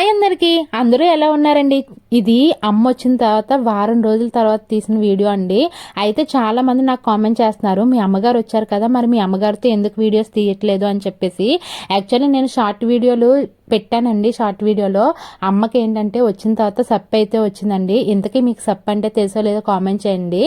Hi అందరికీ. అందరూ ఎలా ఉన్నారండి? ఇది అమ్మ వచ్చిన తర్వాత వారం రోజుల తర్వాత తీసిన వీడియో అండి. అయితే చాలా మంది నాకు కామెంట్ చేస్తున్నారు మీ అమ్మగారు వచ్చారు కదా మరి మీ అమ్మగారితో ఎందుకు వీడియోస్ తీయట్లేదు? అని చెప్పేసి. యాక్చువల్లీ నేను షార్ట్ వీడియోలు పెట్టానండి షార్ట్ వీడియోలో. అమ్మకి ఏంటంటే వచ్చిన తర్వాత సప్ అయితే వచ్చిందండి. ఇంతకీ మీకు సప్ అంటే తెలుసో లేదో కామెంట్ చేయండి.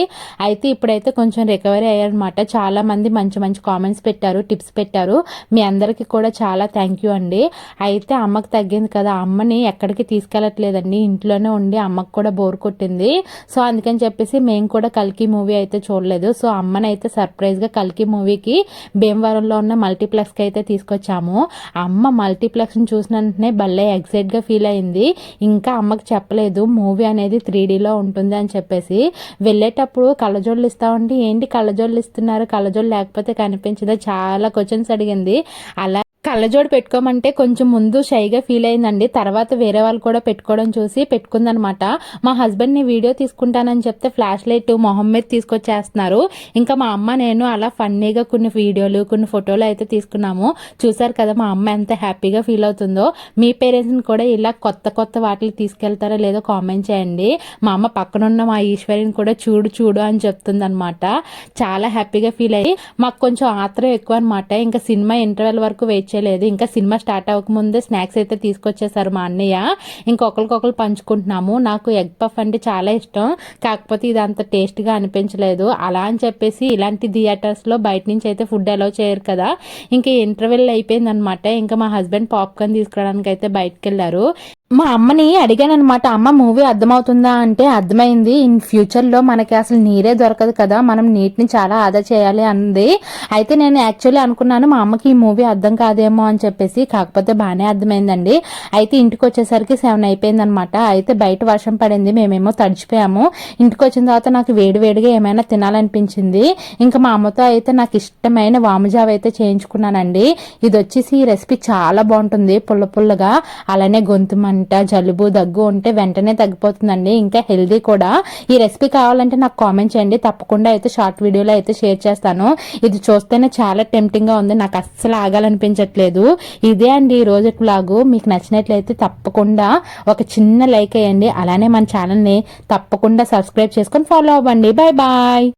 అయితే ఇప్పుడైతే కొంచెం రికవరీ అయ్యారనమాట. చాలా మంది మంచి మంచి కామెంట్స్ పెట్టారు టిప్స్ పెట్టారు. మీ అందరికీ కూడా చాలా థ్యాంక్ యూ అండి. అయితే అమ్మకి తగ్గింది కదా. అమ్మని ఎక్కడికి తీసుకెళ్ళట్లేదండి. ఇంట్లోనే ఉండి అమ్మకు కూడా బోర్ కొట్టింది. సో అందుకని చెప్పేసి మేము కూడా కల్కి మూవీ అయితే చూడలేదు. సో అమ్మని అయితే సర్ప్రైజ్గా కల్కి మూవీకి భీమవరంలో ఉన్న మల్టీప్లెక్స్కి అయితే తీసుకొచ్చాము. అమ్మ మల్టీప్లెక్స్ని చూసిన వెంటనే భలే ఎగ్జైట్గా ఫీల్ అయింది. ఇంకా అమ్మకి చెప్పలేదు మూవీ అనేది త్రీ డీలో ఉంటుంది అని చెప్పేసి. వెళ్ళేటప్పుడు కళ్ళజోళ్ళు ఇస్తామంటే ఏంటి కళ్ళజోళ్ళు ఇస్తున్నారు? కళ్ళజోళ్ళు లేకపోతే కనిపించదా? చాలా క్వశ్చన్స్ అడిగింది. అలా కళ్ళజోడు పెట్టుకోమంటే కొంచెం ముందు షైగా ఫీల్ అయిందండి. తర్వాత వేరే వాళ్ళు కూడా పెట్టుకోవడం చూసి పెట్టుకుందనమాట. మా హస్బెండ్ని వీడియో తీసుకుంటానని చెప్తే ఫ్లాష్ లైట్ మొహం మీద తీసుకొచ్చేస్తున్నారు. ఇంకా మా అమ్మ నేను అలా ఫన్నీగా కొన్ని వీడియోలు కొన్ని ఫోటోలు అయితే తీసుకున్నాము. చూసారు కదా మా అమ్మ ఎంత హ్యాపీగా ఫీల్ అవుతుందో. మీ పేరెంట్స్ని కూడా ఇలా కొత్త కొత్త వాటికి తీసుకెళ్తారో లేదో కామెంట్ చేయండి. మా అమ్మ పక్కనున్న మా ఈశ్వరిని కూడా చూడు చూడు అని చెప్తుంది అనమాట చాలా హ్యాపీగా ఫీల్ అయ్యి మాకు కొంచెం ఆత్రం ఎక్కువ అనమాట. ఇంకా సినిమా ఇంటర్వెల్ వరకు వెయిట్ లేదు. ఇంకా సినిమా స్టార్ట్ అవ్వకముందే స్నాక్స్ అయితే తీసుకొచ్చేసారు మా అన్నయ్య. ఇంకొకరికొకరు పంచుకుంటున్నాము. నాకు ఎగ్ పఫ్ అంటే చాలా ఇష్టం. కాకపోతే ఇది అంత టేస్ట్గా అనిపించలేదు. అలా అని చెప్పేసి ఇలాంటి థియేటర్స్లో బయట నుంచి అయితే ఫుడ్ అలౌ చేయరు కదా. ఇంకా ఇంటర్వెల్ అయిపోయిందనమాట ఇంకా మా హస్బెండ్ పాప్కార్న్ తీసుకురావడానికి అయితే బయటకు వెళ్ళారు మా అమ్మని అడిగాననమాట అమ్మ మూవీ అర్థమవుతుందా? అంటే అర్థమైంది. ఇన్ ఫ్యూచర్లో మనకి అసలు నీరే దొరకదు కదా మనం నీటిని చాలా ఆదా చేయాలి అంది. అయితే నేను యాక్చువల్లీ అనుకున్నాను మా అమ్మకి ఈ మూవీ అర్థం కాదేమో అని చెప్పేసి కాకపోతే బాగానే అర్థమైందండి. అయితే ఇంటికి వచ్చేసరికి సెవెన్ అయిపోయిందనమాట అయితే బయట వర్షం పడింది మేమేమో తడిచిపోయాము. ఇంటికి వచ్చిన తర్వాత నాకు వేడి వేడిగా ఏమైనా తినాలనిపించింది. ఇంకా మా అమ్మతో అయితే నాకు ఇష్టమైన వాముజావ అయితే చేయించుకున్నానండి. ఇది వచ్చేసి ఈ రెసిపీ చాలా బాగుంటుంది పుల్ల పుల్లగా అలానే గొంతు అంట జలుబు దగ్గు ఉంటే వెంటనే తగ్గిపోతుందండి. ఇంకా హెల్దీ కూడా. ఈ రెసిపీ కావాలంటే నాకు కామెంట్ చేయండి. తప్పకుండా అయితే షార్ట్ వీడియోలో అయితే షేర్ చేస్తాను. ఇది చూస్తేనే చాలా టెంప్టింగ్గా ఉంది. నాకు అస్సలు ఆగాలనిపించట్లేదు. ఇదే అండి ఈ రోజు బ్లాగు మీకు నచ్చినట్లయితే తప్పకుండా ఒక చిన్న లైక్ వేయండి. అలానే మన ఛానల్ని తప్పకుండా సబ్స్క్రైబ్ చేసుకొని ఫాలో అవ్వండి. Bye bye.